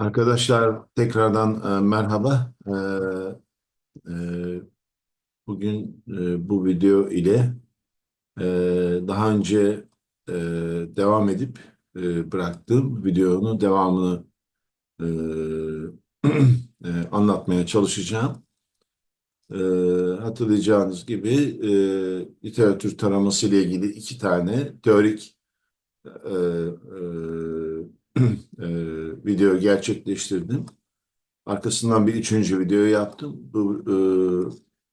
Arkadaşlar tekrardan e, merhaba. E, e, bugün e, bu video ile e, daha önce e, devam edip e, bıraktığım videonun devamını e, e, anlatmaya çalışacağım. E, hatırlayacağınız gibi e, literatür taraması ile ilgili iki tane teorik e, e, e, video gerçekleştirdim. Arkasından bir üçüncü video yaptım. Bu, e,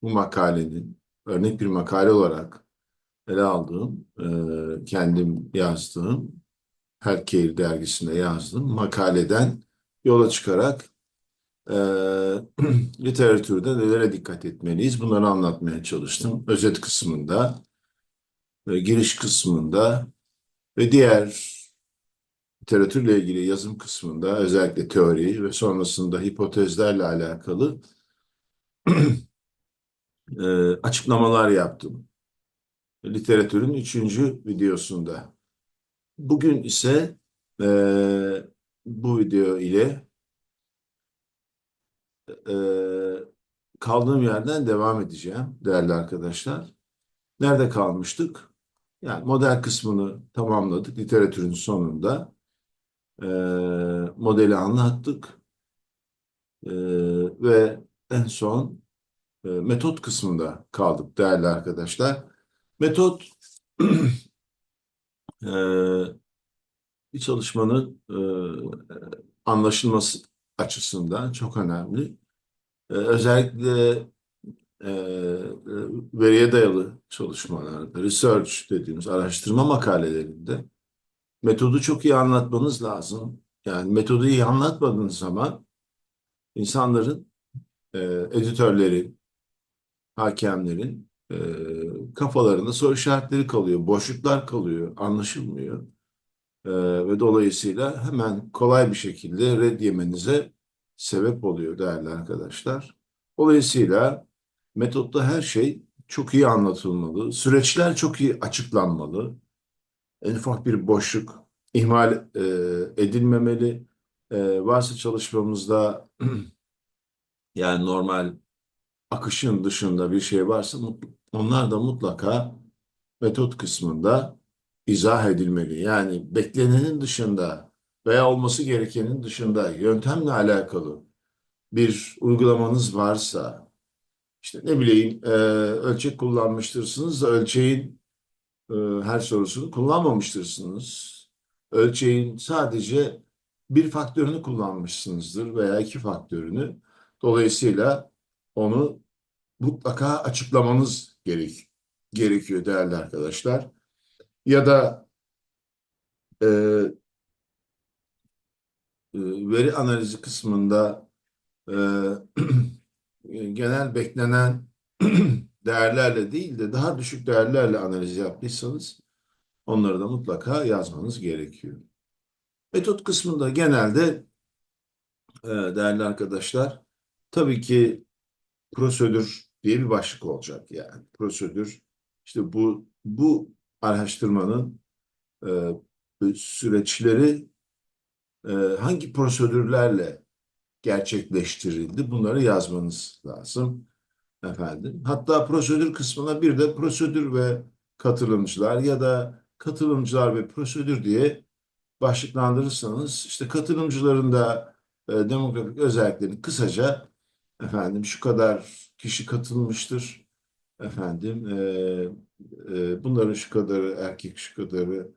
bu makalenin örnek bir makale olarak ele aldığım, e, kendim yazdığım, Herkeir dergisinde yazdığım makaleden yola çıkarak e, literatürde nelere dikkat etmeliyiz bunları anlatmaya çalıştım. Özet kısmında, e, giriş kısmında ve diğer literatürle ilgili yazım kısmında özellikle teori ve sonrasında hipotezlerle alakalı e, açıklamalar yaptım. Literatürün üçüncü videosunda. Bugün ise e, bu video ile e, kaldığım yerden devam edeceğim değerli arkadaşlar. Nerede kalmıştık? Yani model kısmını tamamladık literatürün sonunda. E, modeli anlattık. E, ve en son e, metot kısmında kaldık değerli arkadaşlar. Metot e, bir çalışmanın e, anlaşılması açısından çok önemli. E, özellikle e, veriye dayalı çalışmalarda, research dediğimiz araştırma makalelerinde metodu çok iyi anlatmanız lazım. Yani metodu iyi anlatmadığınız zaman insanların, e, editörlerin, hakemlerin e, kafalarında soru işaretleri kalıyor, boşluklar kalıyor, anlaşılmıyor. E, ve dolayısıyla hemen kolay bir şekilde red yemenize sebep oluyor değerli arkadaşlar. Dolayısıyla metotta her şey çok iyi anlatılmalı, süreçler çok iyi açıklanmalı. En ufak bir boşluk ihmal e, edilmemeli. E, varsa çalışmamızda yani normal akışın dışında bir şey varsa onlar da mutlaka metot kısmında izah edilmeli. Yani beklenenin dışında veya olması gerekenin dışında yöntemle alakalı bir uygulamanız varsa işte ne bileyim e, ölçek kullanmıştırsınız da ölçeğin e, her sorusunu kullanmamıştırsınız. Ölçeğin sadece bir faktörünü kullanmışsınızdır veya iki faktörünü. Dolayısıyla onu mutlaka açıklamanız gerek, gerekiyor değerli arkadaşlar. Ya da e, e, veri analizi kısmında e, genel beklenen değerlerle değil de daha düşük değerlerle analiz yaptıysanız onları da mutlaka yazmanız gerekiyor. Metot kısmında genelde e, değerli arkadaşlar tabii ki prosedür diye bir başlık olacak yani. Prosedür işte bu bu araştırmanın e, süreçleri e, hangi prosedürlerle gerçekleştirildi bunları yazmanız lazım efendim. Hatta prosedür kısmına bir de prosedür ve katılımcılar ya da katılımcılar ve prosedür diye başlıklandırırsanız işte katılımcıların da e, demografik özelliklerini kısaca efendim şu kadar kişi katılmıştır efendim e, e, bunların şu kadarı erkek şu kadarı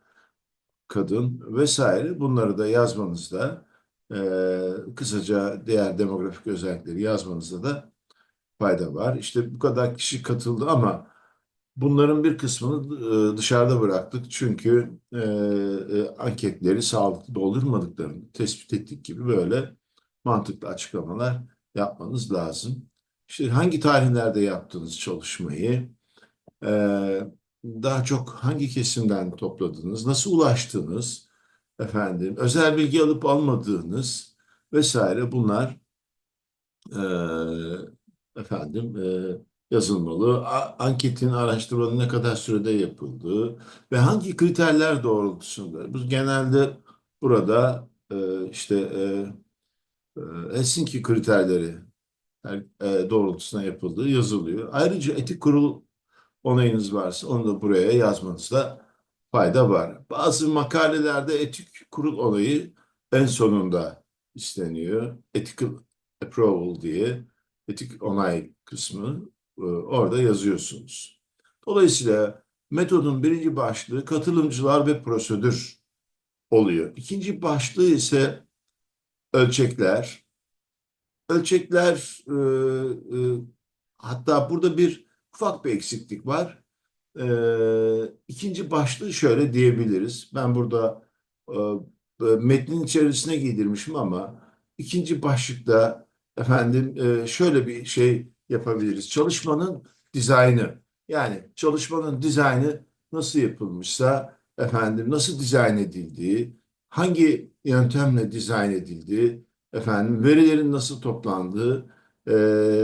kadın vesaire bunları da yazmanızda e, kısaca diğer demografik özellikleri yazmanızda da fayda var. İşte bu kadar kişi katıldı ama Bunların bir kısmını e, dışarıda bıraktık çünkü e, e, anketleri sağlıklı doldurmadıklarını tespit ettik gibi böyle mantıklı açıklamalar yapmanız lazım. İşte hangi tarihlerde yaptığınız çalışmayı, daha çok hangi kesimden topladınız, nasıl ulaştınız, efendim, özel bilgi alıp almadığınız vesaire bunlar efendim yazılmalı. Anketin, araştırmanın ne kadar sürede yapıldığı ve hangi kriterler doğrultusunda. Bu genelde burada e, işte e, Helsinki kriterleri e, doğrultusunda yapıldığı yazılıyor. Ayrıca etik kurul onayınız varsa onu da buraya yazmanızda fayda var. Bazı makalelerde etik kurul onayı en sonunda isteniyor. Ethical approval diye etik onay kısmı e, orada yazıyorsunuz. Dolayısıyla metodun birinci başlığı katılımcılar ve prosedür oluyor. İkinci başlığı ise ölçekler. Ölçekler e, e, hatta burada bir ufak bir eksiklik var. E, ikinci başlığı şöyle diyebiliriz. Ben burada metnin içerisine giydirmişim ama ikinci başlıkta efendim e, şöyle bir şey yapabiliriz. Çalışmanın dizaynı. Yani çalışmanın dizaynı nasıl yapılmışsa efendim nasıl dizayn edildiği, hangi yöntemle dizayn edildiği, efendim verilerin nasıl toplandığı e,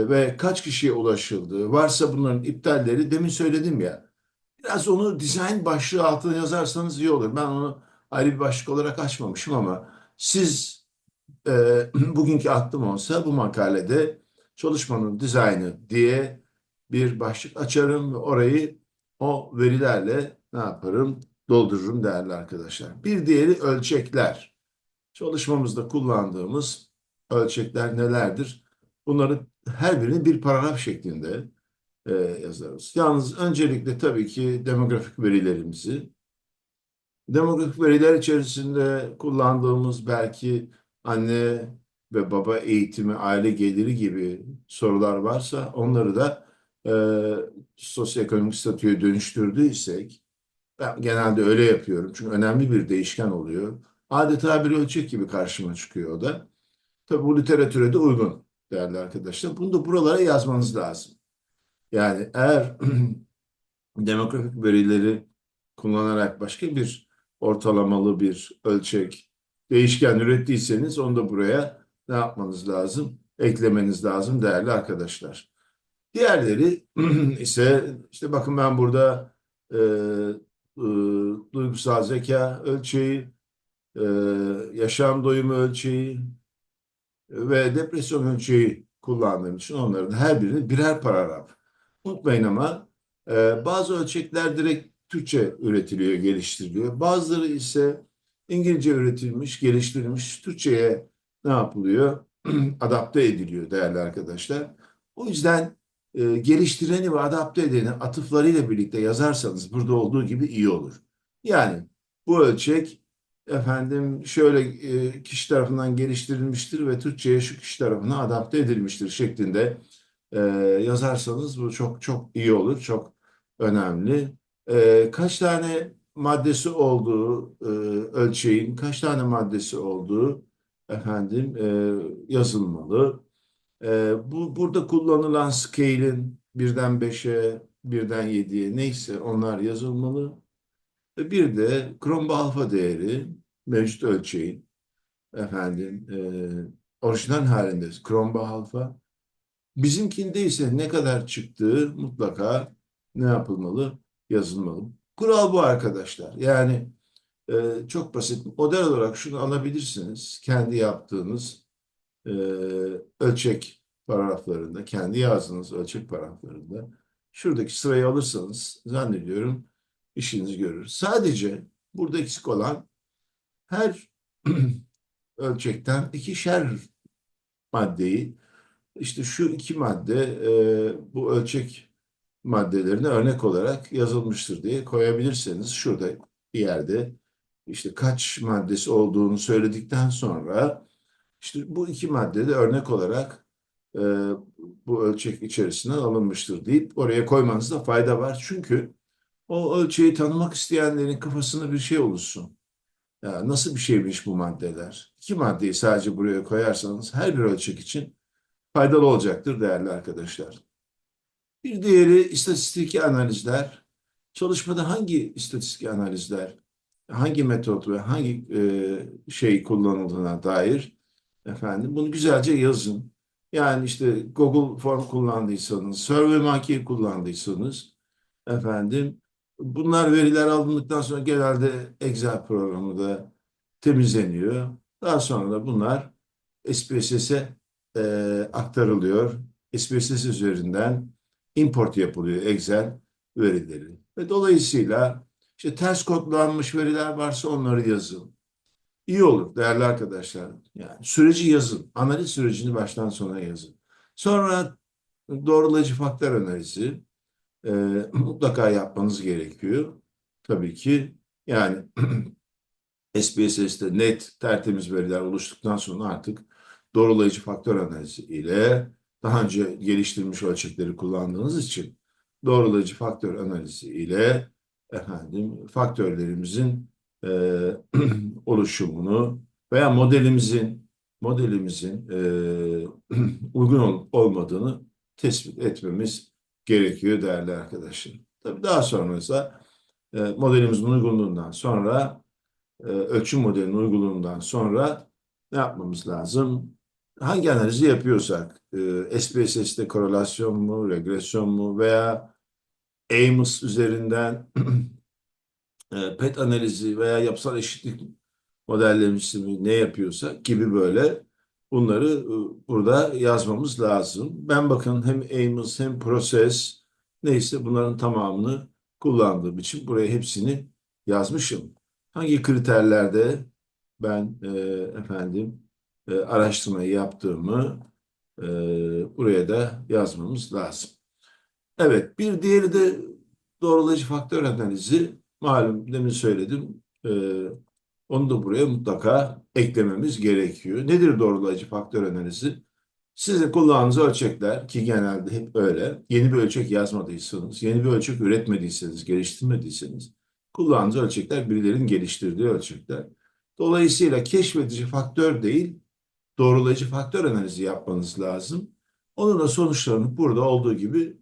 ve kaç kişiye ulaşıldığı, varsa bunların iptalleri demin söyledim ya. Biraz onu dizayn başlığı altına yazarsanız iyi olur. Ben onu ayrı bir başlık olarak açmamışım ama siz e, bugünkü aklım olsa bu makalede çalışmanın dizaynı diye bir başlık açarım ve orayı o verilerle ne yaparım? Doldururum değerli arkadaşlar. Bir diğeri ölçekler. Çalışmamızda kullandığımız ölçekler nelerdir? Bunları her birini bir paragraf şeklinde e, yazarız. Yalnız öncelikle tabii ki demografik verilerimizi, demografik veriler içerisinde kullandığımız belki anne ve baba eğitimi, aile geliri gibi sorular varsa onları da e, sosyoekonomik statüye dönüştürdüysek, ben genelde öyle yapıyorum çünkü önemli bir değişken oluyor. Adeta bir ölçek gibi karşıma çıkıyor o da. Tabii bu literatüre de uygun değerli arkadaşlar. Bunu da buralara yazmanız lazım. Yani eğer demografik verileri kullanarak başka bir ortalamalı bir ölçek, değişken ürettiyseniz onu da buraya ne yapmanız lazım? Eklemeniz lazım değerli arkadaşlar. Diğerleri ise işte bakın ben burada e, e, duygusal zeka ölçeği, e, yaşam doyumu ölçeği ve depresyon ölçeği kullandığım için onların her birini birer paragraf. Unutmayın ama e, bazı ölçekler direkt Türkçe üretiliyor, geliştiriliyor. Bazıları ise İngilizce üretilmiş, geliştirilmiş, Türkçe'ye ne yapılıyor? Adapte ediliyor değerli arkadaşlar. O yüzden e, geliştireni ve adapte edeni atıflarıyla birlikte yazarsanız burada olduğu gibi iyi olur. Yani bu ölçek efendim şöyle e, kişi tarafından geliştirilmiştir ve Türkçe'ye şu kişi tarafından adapte edilmiştir şeklinde e, yazarsanız bu çok çok iyi olur, çok önemli. E, kaç tane maddesi olduğu e, ölçeğin, kaç tane maddesi olduğu efendim e, yazılmalı. E, bu burada kullanılan scale'in birden beşe, birden yediye neyse onlar yazılmalı. Ve bir de Cronbach alfa değeri mevcut ölçeğin efendim e, orijinal halinde Cronbach alfa. Bizimkinde ise ne kadar çıktığı mutlaka ne yapılmalı? Yazılmalı. Kural bu arkadaşlar. Yani e, çok basit. Model olarak şunu alabilirsiniz. Kendi yaptığınız e, ölçek paragraflarında, kendi yazdığınız ölçek paragraflarında şuradaki sırayı alırsanız zannediyorum işinizi görür. Sadece burada eksik olan her ölçekten ikişer maddeyi işte şu iki madde e, bu ölçek maddelerine örnek olarak yazılmıştır diye koyabilirseniz şurada bir yerde işte kaç maddesi olduğunu söyledikten sonra işte bu iki madde de örnek olarak e, bu ölçek içerisinden alınmıştır deyip oraya koymanızda fayda var. Çünkü o ölçeği tanımak isteyenlerin kafasında bir şey oluşsun. Ya nasıl bir şeymiş bu maddeler? İki maddeyi sadece buraya koyarsanız her bir ölçek için faydalı olacaktır değerli arkadaşlar. Bir diğeri istatistik analizler. Çalışmada hangi istatistik analizler, hangi metot ve hangi e, şey kullanıldığına dair efendim bunu güzelce yazın. Yani işte Google Form kullandıysanız, SurveyMonkey kullandıysanız efendim bunlar veriler alındıktan sonra genelde Excel programı da temizleniyor. Daha sonra da bunlar SPSS'e e, aktarılıyor. SPSS üzerinden import yapılıyor Excel verileri. Ve dolayısıyla işte ters kodlanmış veriler varsa onları yazın. İyi olur değerli arkadaşlar. Yani süreci yazın. Analiz sürecini baştan sona yazın. Sonra doğrulayıcı faktör analizi e, mutlaka yapmanız gerekiyor. Tabii ki yani SPSS'te net tertemiz veriler oluştuktan sonra artık doğrulayıcı faktör analizi ile daha önce geliştirilmiş ölçekleri kullandığınız için doğrulayıcı faktör analizi ile efendim faktörlerimizin e, oluşumunu veya modelimizin modelimizin e, uygun ol, olmadığını tespit etmemiz gerekiyor değerli arkadaşlar. Tabii daha sonra ise modelimizin uygunluğundan sonra e, ölçüm modelinin uygunluğundan sonra ne yapmamız lazım? Hangi analizi yapıyorsak, e, SPSS'te korelasyon mu, regresyon mu veya Amos üzerinden e, PET analizi veya yapısal eşitlik modellemesi mi ne yapıyorsa gibi böyle bunları e, burada yazmamız lazım. Ben bakın hem Amos hem Process neyse bunların tamamını kullandığım için buraya hepsini yazmışım. Hangi kriterlerde ben e, efendim e, araştırmayı yaptığımı e, buraya da yazmamız lazım. Evet, bir diğeri de doğrulayıcı faktör analizi. Malum demin söyledim. E, onu da buraya mutlaka eklememiz gerekiyor. Nedir doğrulayıcı faktör analizi? Sizin kullandığınız ölçekler ki genelde hep öyle. Yeni bir ölçek yazmadıysanız, yeni bir ölçek üretmediyseniz, geliştirmediyseniz kullandığınız ölçekler birilerinin geliştirdiği ölçekler. Dolayısıyla keşfedici faktör değil, doğrulayıcı faktör analizi yapmanız lazım. Onun da sonuçlarını burada olduğu gibi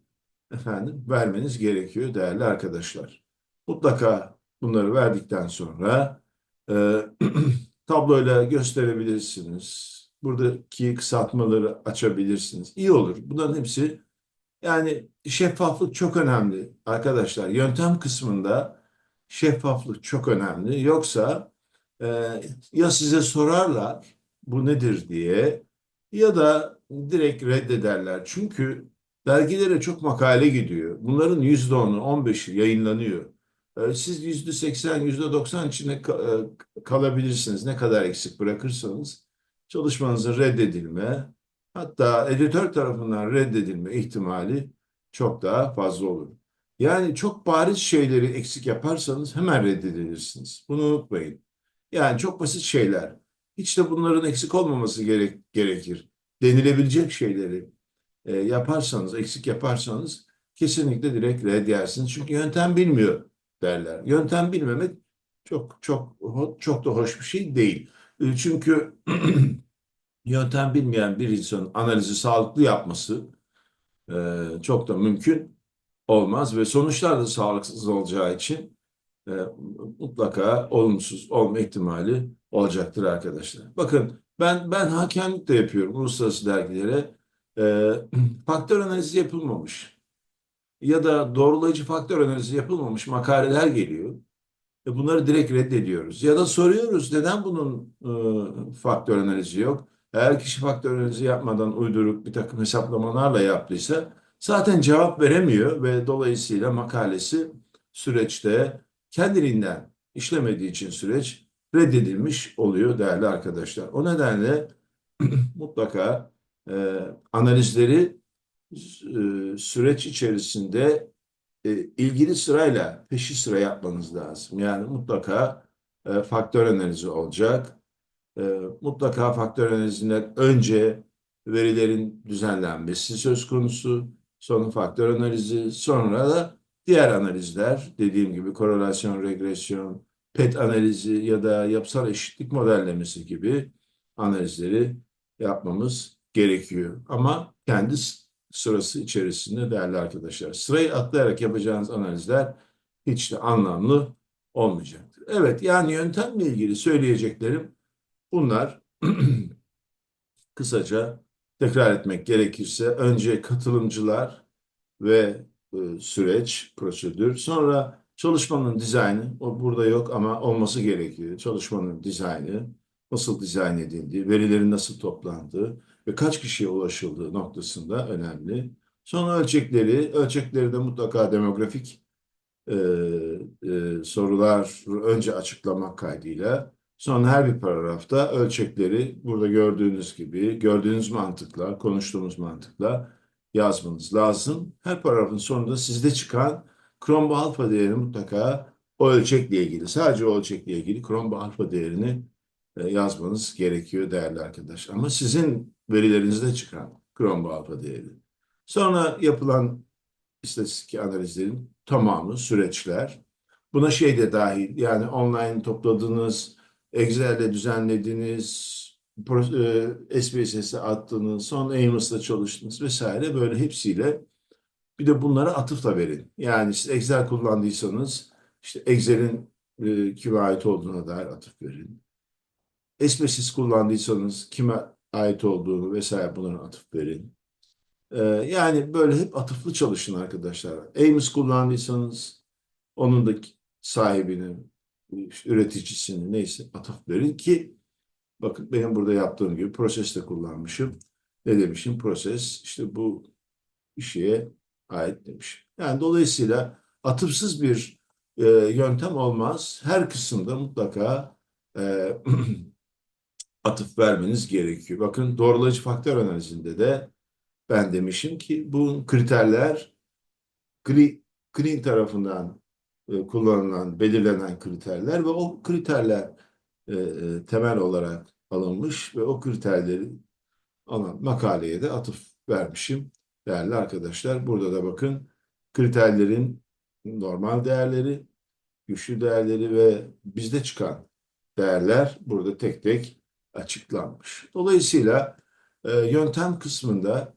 efendim vermeniz gerekiyor değerli arkadaşlar. Mutlaka bunları verdikten sonra e, tabloyla gösterebilirsiniz. Buradaki kısaltmaları açabilirsiniz. İyi olur. Bunların hepsi yani şeffaflık çok önemli arkadaşlar. Yöntem kısmında şeffaflık çok önemli. Yoksa e, ya size sorarlar bu nedir diye ya da direkt reddederler. Çünkü dergilere çok makale gidiyor. Bunların yüzde onu, on beşi yayınlanıyor. E, siz yüzde seksen, yüzde doksan içinde e, kalabilirsiniz. Ne kadar eksik bırakırsanız çalışmanızın reddedilme, hatta editör tarafından reddedilme ihtimali çok daha fazla olur. Yani çok bariz şeyleri eksik yaparsanız hemen reddedilirsiniz. Bunu unutmayın. Yani çok basit şeyler. Hiç de bunların eksik olmaması gerek, gerekir. Denilebilecek şeyleri e, yaparsanız, eksik yaparsanız kesinlikle direkt red. Çünkü yöntem bilmiyor derler. Yöntem bilmemek çok çok çok da hoş bir şey değil. E, çünkü yöntem bilmeyen bir insanın analizi sağlıklı yapması e, çok da mümkün olmaz ve sonuçlar da sağlıksız olacağı için e, mutlaka olumsuz olma ihtimali olacaktır arkadaşlar. Bakın ben ben hakemlik de yapıyorum uluslararası dergilere. E, faktör analizi yapılmamış ya da doğrulayıcı faktör analizi yapılmamış makaleler geliyor. E, bunları direkt reddediyoruz. Ya da soruyoruz neden bunun e, faktör analizi yok? Eğer kişi faktör analizi yapmadan uyduruk bir takım hesaplamalarla yaptıysa zaten cevap veremiyor ve dolayısıyla makalesi süreçte kendiliğinden işlemediği için süreç reddedilmiş oluyor değerli arkadaşlar. O nedenle mutlaka e, analizleri e, süreç içerisinde e, ilgili sırayla peşi sıra yapmanız lazım. Yani mutlaka e, faktör analizi olacak. E, mutlaka faktör analizinden önce verilerin düzenlenmesi söz konusu. Sonra faktör analizi, sonra da diğer analizler dediğim gibi korelasyon, regresyon, PET analizi ya da yapısal eşitlik modellemesi gibi analizleri yapmamız gerekiyor. Ama kendi sırası içerisinde değerli arkadaşlar. Sırayı atlayarak yapacağınız analizler hiç de anlamlı olmayacaktır. Evet yani yöntemle ilgili söyleyeceklerim bunlar. Kısaca tekrar etmek gerekirse önce katılımcılar ve e, süreç, prosedür. Sonra çalışmanın dizaynı, o burada yok ama olması gerekiyor. Çalışmanın dizaynı, nasıl dizayn edildiği, verilerin nasıl toplandığı ve kaç kişiye ulaşıldığı noktasında önemli. Sonra ölçekleri, ölçekleri de mutlaka demografik e, e, sorular önce açıklamak kaydıyla sonra her bir paragrafta ölçekleri burada gördüğünüz gibi gördüğünüz mantıkla konuştuğumuz mantıkla yazmanız lazım. Her paragrafın sonunda sizde çıkan Chrome alfa değerini mutlaka o ölçekle ilgili sadece o ölçekle ilgili Chrome alfa değerini e, yazmanız gerekiyor değerli arkadaş. Ama sizin verilerinizde çıkan Chrome alfa değeri. Sonra yapılan istatistik analizlerin tamamı süreçler. Buna şey de dahil yani online topladığınız, Excel'de düzenlediğiniz, e, SPSS'e attığınız, sonra Amos'la çalıştığınız vesaire böyle hepsiyle bir de bunlara atıfla verin. Yani siz Excel kullandıysanız işte Excel'in e, kime ait olduğuna dair atıf verin. SPSS kullandıysanız kime ait olduğunu vesaire bunlara atıf verin. Ee, yani böyle hep atıflı çalışın arkadaşlar. Amos kullandıysanız onun da sahibini, üreticisini neyse atıf verin ki bakın benim burada yaptığım gibi proseste kullanmışım. Ne demişim? Proses işte bu şeye ait demişim. Yani dolayısıyla atıfsız bir e, yöntem olmaz. Her kısımda mutlaka e, atıf vermeniz gerekiyor. Bakın doğrulayıcı faktör analizinde de ben demişim ki bu kriterler Gre- Green tarafından e, kullanılan, belirlenen kriterler ve o kriterler e, e, temel olarak alınmış ve o kriterleri alan makaleye de atıf vermişim değerli arkadaşlar. Burada da bakın kriterlerin normal değerleri, güçlü değerleri ve bizde çıkan değerler burada tek tek açıklanmış. Dolayısıyla e, yöntem kısmında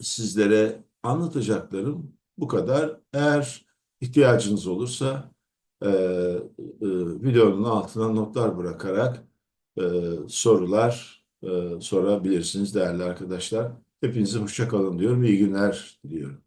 sizlere anlatacaklarım bu kadar. Eğer ihtiyacınız olursa e, e, videonun altına notlar bırakarak e, sorular e, sorabilirsiniz değerli arkadaşlar. Hepinize hoşça kalın diyorum. İyi günler diliyorum.